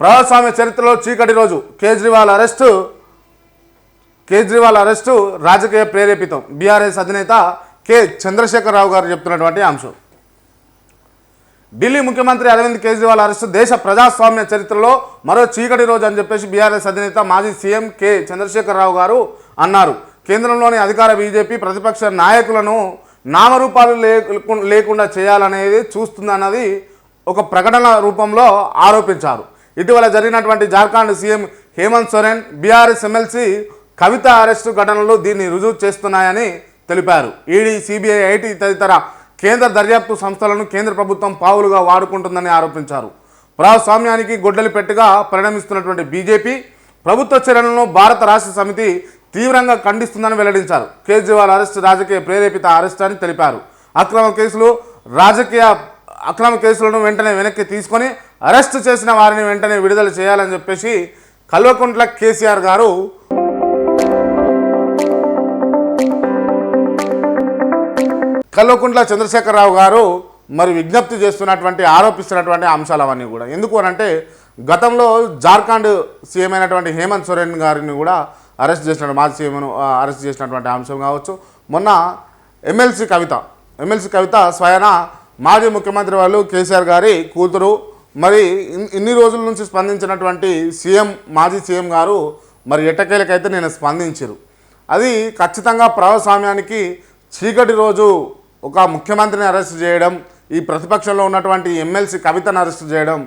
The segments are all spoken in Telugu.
ప్రజాస్వామ్య చరిత్రలో చీకటి రోజు కేజ్రీవాల్ అరెస్టు కేజ్రీవాల్ అరెస్టు రాజకీయ ప్రేరేపితం. బీఆర్ఎస్ అధినేత కె. చంద్రశేఖరరావు గారు చెప్తున్నటువంటి అంశం. ఢిల్లీ ముఖ్యమంత్రి అరవింద్ కేజ్రీవాల్ అరెస్టు దేశ ప్రజాస్వామ్య చరిత్రలో మరో చీకటి రోజు అని చెప్పేసి బీఆర్ఎస్ అధినేత మాజీ సీఎం కె. చంద్రశేఖరరావు గారు అన్నారు. కేంద్రంలోని అధికార బీజేపీ ప్రతిపక్ష నాయకులను నామరూపాలు లేకుండా చేయాలనేది చూస్తుందన్నది ఒక ప్రకటన రూపంలో ఆరోపించారు. ఇటీవల జరిగినటువంటి Jharkhand CM Hemant Soren BRS MLC Kavitha arrest ఘటనలు దీన్ని రుజువు చేస్తున్నాయని తెలిపారు. ఈడీ సిబిఐ ఐటీ తదితర కేంద్ర దర్యాప్తు సంస్థలను కేంద్ర ప్రభుత్వం పావులుగా వాడుకుంటుందని ఆరోపించారు. ప్రజాస్వామ్యానికి గొడ్డలి పెట్టగా పరిణమిస్తున్నటువంటి బీజేపీ ప్రభుత్వ చర్యలను భారత రాష్ట్ర సమితి తీవ్రంగా ఖండిస్తుందని వెల్లడించారు. కేజ్రీవాల్ అరెస్టు రాజకీయ ప్రేరేపిత అరెస్ట్ అని తెలిపారు. అక్రమ కేసులు రాజకీయ అక్రమ కేసులను వెంటనే వెనక్కి తీసుకొని అరెస్ట్ చేసిన వారిని వెంటనే విడుదల చేయాలని చెప్పేసి కల్వకుంట్ల కేసీఆర్ గారు కల్వకుంట్ల చంద్రశేఖరరావు గారు మరి విజ్ఞప్తి చేస్తున్నటువంటి ఆరోపిస్తున్నటువంటి అంశాలు అవన్నీ కూడా. ఎందుకు అనంటే గతంలో జార్ఖండ్ సీఎం అయినటువంటి హేమంత్ సోరెన్ గారిని కూడా అరెస్ట్ చేసిన మాజీ సీఎంను అరెస్ట్ చేసినటువంటి అంశం కావచ్చు. మొన్న ఎమ్మెల్సీ కవిత ఎమ్మెల్సీ కవిత స్వయన మాజీ ముఖ్యమంత్రి వాళ్ళు కేసీఆర్ గారి కూతురు. మరి ఇన్- ఇన్ని రోజుల నుంచి స్పందించినటువంటి సీఎం మాజీ సీఎం గారు మరి ఎట్టకేలకైతే నేను స్పందించరు అది ఖచ్చితంగా ప్రజాస్వామ్యానికి చీకటి రోజు ఒక ముఖ్యమంత్రిని అరెస్ట్ చేయడం ఈ ప్రతిపక్షంలో ఉన్నటువంటి ఎమ్మెల్సీ కవితను అరెస్ట్ చేయడం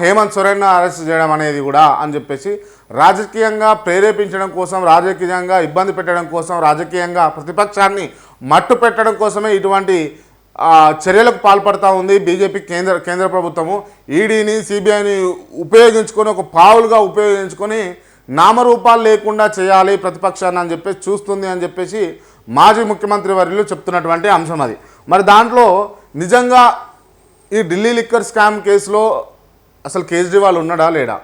హేమంత్ సొరెన్ను అరెస్ట్ చేయడం అనేది కూడా అని చెప్పేసి రాజకీయంగా ప్రేరేపించడం కోసం రాజకీయంగా ఇబ్బంది పెట్టడం కోసం రాజకీయంగా ప్రతిపక్షాన్ని మట్టు పెట్టడం కోసమే ఇటువంటి చర్యలకు పాల్పడతా ఉంది బీజేపీ కేంద్ర కేంద్ర ప్రభుత్వము. ఈడీని సిబిఐని ఉపయోగించుకొని ఒక పావులుగా ఉపయోగించుకొని నామరూపాలు లేకుండా చేయాలి ప్రతిపక్షాన్ని అని చెప్పేసి చూస్తుంది అని చెప్పేసి మాజీ ముఖ్యమంత్రి వర్యులు చెప్తున్నటువంటి అంశం అది. మరి దాంట్లో నిజంగా ఈ ఢిల్లీ లిక్కర్ స్కామ్ కేసులో అసలు కేజ్రీవాల్ ఉన్నాడా లేడా?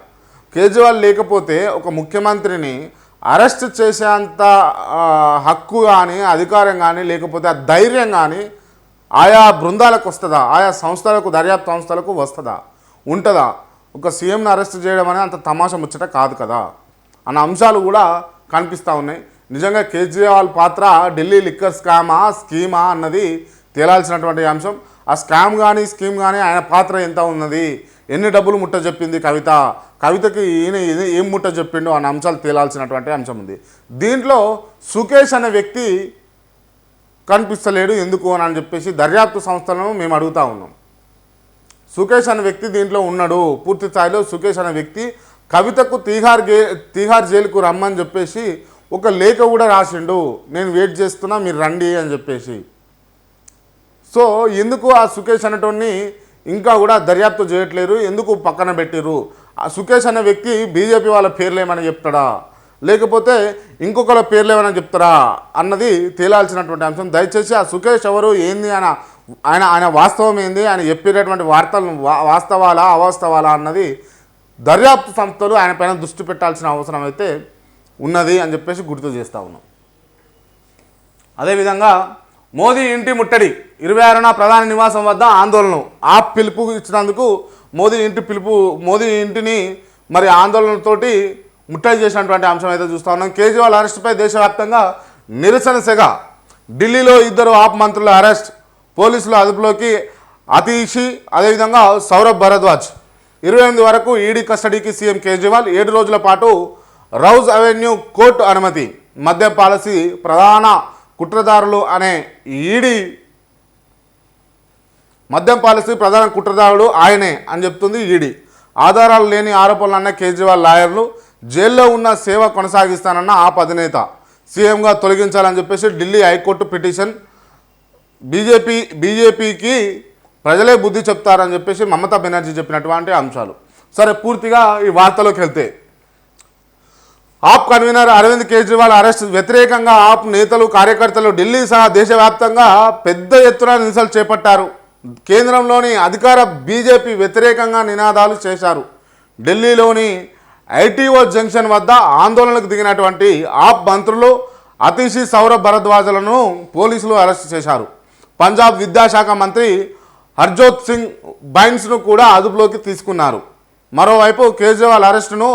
కేజ్రీవాల్ లేకపోతే ఒక ముఖ్యమంత్రిని అరెస్ట్ చేసేంత హక్కు కానీ అధికారం కానీ లేకపోతే ఆ ధైర్యం కానీ ఆయా బృందాలకు వస్తుందా? ఆయా సంస్థలకు దర్యాప్తు సంస్థలకు వస్తుందా? ఉంటుందా? ఒక సీఎంని అరెస్ట్ చేయడం అనేది అంత తమాష ముచ్చట కాదు కదా? అన్న అంశాలు కూడా కనిపిస్తూ ఉన్నాయి. నిజంగా కేజ్రీవాల్ పాత్ర ఢిల్లీ లిక్కర్ స్కామా స్కీమా అన్నది తేలాల్సినటువంటి అంశం. ఆ స్కామ్ కానీ స్కీమ్ కానీ ఆయన పాత్ర ఎంత ఉన్నది? ఎన్ని డబ్బులు ముట్ట చెప్పింది కవిత? కవితకి ఈయన ఏం ముట్ట చెప్పిండో అన్న అంశాలు తేలాల్సినటువంటి అంశం ఉంది. దీంట్లో సుకేష్ అనే వ్యక్తి కనిపిస్తలేడు ఎందుకు అని అని చెప్పేసి దర్యాప్తు సంస్థలను మేము అడుగుతా ఉన్నాం. సుకేష్ అనే వ్యక్తి దీంట్లో ఉన్నాడు. పూర్తి స్థాయిలో సుకేష్ అనే వ్యక్తి కవితకు తీహార్ గే తీహార్ జైలుకు రమ్మని చెప్పేసి ఒక లేఖ కూడా రాసిండు. నేను వెయిట్ చేస్తున్నా మీరు రండి అని చెప్పేసి. సో ఎందుకు ఆ సుకేష్ అనేటోడిని ఇంకా కూడా దర్యాప్తు చేయట్లేరు? ఎందుకు పక్కన పెట్టిర్రు? ఆ సుకేష్ అనే వ్యక్తి బీజేపీ వాళ్ళ పేర్లు చెప్తాడా? లేకపోతే ఇంకొకరి పేర్లు ఏమైనా చెప్తారా అన్నది తేలాల్సినటువంటి అంశం. దయచేసి ఆ సుఖేష్ ఎవరు ఏంది ఆయన ఆయన ఆయన వాస్తవం ఏంది ఆయన చెప్పేటటువంటి వార్తలు వాస్తవాలా అవాస్తవాలా అన్నది దర్యాప్తు సంస్థలు ఆయన పైన దృష్టి పెట్టాల్సిన అవసరం అయితే ఉన్నది అని చెప్పేసి గుర్తు చేస్తూ ఉన్నాం. అదేవిధంగా మోదీ ఇంటి ముట్టడి ఇరవై ఆరున ప్రధాని నివాసం వద్ద ఆందోళన ఆ పిలుపు ఇచ్చినందుకు మోదీ ఇంటి పిలుపు మోదీ ఇంటిని మరి ఆందోళనతోటి ముట్టడి చేసినటువంటి అంశం అయితే చూస్తూ ఉన్నాం. కేజ్రీవాల్ అరెస్టుపై దేశవ్యాప్తంగా నిరసన సెగ. ఢిల్లీలో ఇద్దరు ఆప్ మంత్రుల అరెస్ట్ పోలీసులు అదుపులోకి అతీషి అదేవిధంగా సౌరభ్ భరద్వాజ్. ఇరవై ఎనిమిది వరకు ఈడీ కస్టడీకి సీఎం కేజ్రీవాల్. ఏడు రోజుల పాటు రౌజ్ అవెన్యూ కోర్టు అనుమతి. మద్యం పాలసీ ప్రధాన కుట్రదారులు అనే ఈడీ మద్యం పాలసీ ప్రధాన కుట్రదారుడు ఆయనే అని చెప్తుంది ఈడీ. ఆధారాలు లేని ఆరోపణలు అన్న కేజ్రీవాల్ లాయర్లు జైల్లో ఉన్న సేవ కొనసాగిస్తానన్న ఆప్ అధినేత సీఎంగా తొలగించాలని చెప్పేసి ఢిల్లీ హైకోర్టు పిటిషన్. బీజేపీ బీజేపీకి ప్రజలే బుద్ధి చెప్తారని చెప్పేసి మమతా బెనర్జీ చెప్పినటువంటి అంశాలు. సరే పూర్తిగా ఈ వార్తలోకి వెళ్తే. AAP convener Arvind Kejriwal arrest. వ్యతిరేకంగా ఆప్ నేతలు కార్యకర్తలు ఢిల్లీ సహా దేశవ్యాప్తంగా పెద్ద ఎత్తున నిరసనలు చేపట్టారు. కేంద్రంలోని అధికార బీజేపీ వ్యతిరేకంగా నినాదాలు చేశారు. ఢిల్లీలోని ఐటీఓ జంక్షన్ వద్ద ఆందోళనకు దిగినటువంటి ఆప్ మంత్రులు అతిషి సౌరభ్ భరద్వాజలను పోలీసులు అరెస్ట్ చేశారు. పంజాబ్ విద్యాశాఖ మంత్రి హర్జోత్ సింగ్ బైన్స్ను కూడా అదుపులోకి తీసుకున్నారు. మరోవైపు కేజ్రీవాల్ అరెస్టును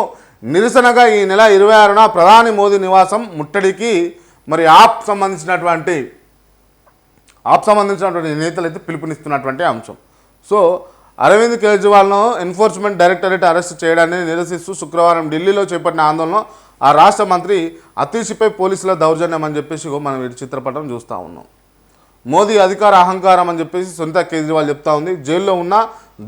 నిరసనగా ఈ నెల ఇరవై ఆరున ప్రధాని మోదీ నివాసం ముట్టడికి మరి ఆప్ సంబంధించినటువంటి ఆప్ సంబంధించినటువంటి నేతలు అయితే పిలుపునిస్తున్నటువంటి అంశం. సో అరవింద్ కేజ్రీవాల్ను ఎన్ఫోర్స్మెంట్ డైరెక్టరేట్ అరెస్ట్ చేయడాన్ని నిరసిస్తూ శుక్రవారం ఢిల్లీలో చేపట్టిన ఆందోళన ఆ రాష్ట్ర మంత్రి అతీష్పై పోలీసుల దౌర్జన్యం అని చెప్పేసి మనం ఈ చిత్రపటం చూస్తూ ఉన్నాం. మోదీ అధికార అహంకారం అని చెప్పేసి సునీత కేజ్రీవాల్ చెప్తా ఉంది. జైల్లో ఉన్న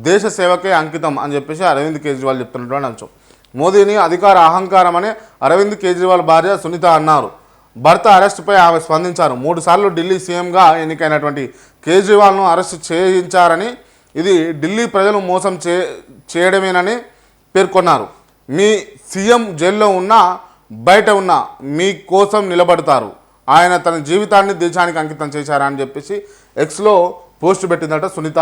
దేశ సేవకే అంకితం అని చెప్పేసి అరవింద్ కేజ్రీవాల్ చెప్తున్నటువంటి అంశం. మోదీని అధికార అహంకారం అని అరవింద్ కేజ్రీవాల్ భార్య సునీత అన్నారు. భర్త అరెస్టుపై ఆమె స్పందించారు. మూడు సార్లు ఢిల్లీ సీఎంగా ఎన్నికైనటువంటి కేజ్రీవాల్ను అరెస్టు చేయించారని ఇది ఢిల్లీ ప్రజలు మోసం చే చేయడమేనని పేర్కొన్నారు. మీ సీఎం జైల్లో ఉన్నా బయట ఉన్నా మీ కోసం నిలబడతారు. ఆయన తన జీవితాన్ని దేశానికి అంకితం చేశారా అని చెప్పేసి ఎక్స్లో పోస్ట్ పెట్టిందట సునీత.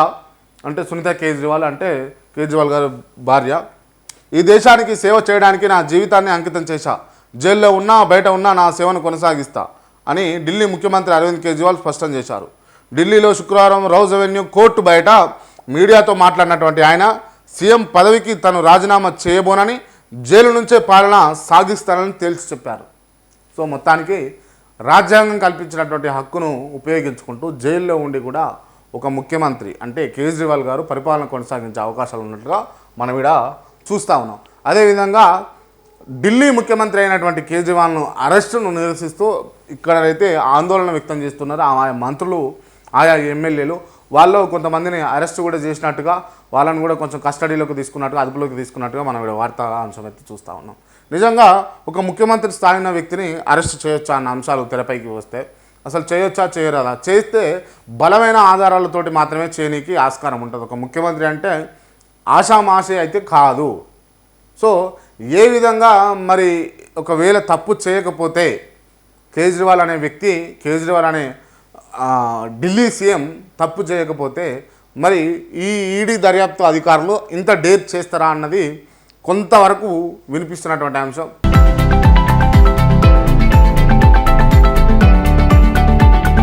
అంటే సునీత కేజ్రీవాల్ అంటే కేజ్రీవాల్ గారి భార్య. ఈ దేశానికి సేవ చేయడానికి నా జీవితాన్ని అంకితం చేశా. జైల్లో ఉన్నా బయట ఉన్నా నా సేవను కొనసాగిస్తా అని ఢిల్లీ ముఖ్యమంత్రి అరవింద్ కేజ్రీవాల్ స్పష్టం చేశారు. ఢిల్లీలో శుక్రవారం రౌజ్ అవెన్యూ కోర్టు బయట మీడియాతో మాట్లాడినటువంటి ఆయన సీఎం పదవికి తను రాజీనామా చేయబోనని జైలు నుంచే పాలన సాగిస్తానని తేల్చి చెప్పారు. సో మొత్తానికి రాజ్యాంగం కల్పించినటువంటి హక్కును ఉపయోగించుకుంటూ జైల్లో ఉండి కూడా ఒక ముఖ్యమంత్రి అంటే కేజ్రీవాల్ గారు పరిపాలన కొనసాగించే అవకాశాలు ఉన్నట్టుగా మనం ఇక్కడ చూస్తూ ఉన్నాం. అదేవిధంగా ఢిల్లీ ముఖ్యమంత్రి అయినటువంటి కేజ్రీవాల్ను అరెస్టును నిరసిస్తూ ఇక్కడైతే ఆందోళన వ్యక్తం చేస్తున్నారు. ఆయా మంత్రులు ఆయా ఎమ్మెల్యేలు వాళ్ళు కొంతమందిని అరెస్ట్ కూడా చేసినట్టుగా వాళ్ళని కూడా కొంచెం కస్టడీలోకి తీసుకున్నట్టుగా అదుపులోకి తీసుకున్నట్టుగా మనం ఇక్కడ వార్తా అంశం అయితే చూస్తూ ఉన్నాం. నిజంగా ఒక ముఖ్యమంత్రి స్థాయిన వ్యక్తిని అరెస్ట్ చేయొచ్చా అన్న అంశాలు తెరపైకి వస్తే అసలు చేయొచ్చా చేయరాదా? చేస్తే బలమైన ఆధారాలతోటి మాత్రమే చేయనీకి ఆస్కారం ఉంటుంది. ఒక ముఖ్యమంత్రి అంటే ఆషామాషి అయితే కాదు. సో ఏ విధంగా మరి ఒకవేళ తప్పు చేయకపోతే కేజ్రీవాల్ అనే వ్యక్తి కేజ్రీవాల్ అనే ఢిల్లీ సీఎం తప్పు చేయకపోతే మరి ఈ ఈడీ దర్యాప్తు అధికారులు ఇంత డేర్ చేస్తారా అన్నది కొంతవరకు వినిపిస్తున్నటువంటి అంశం.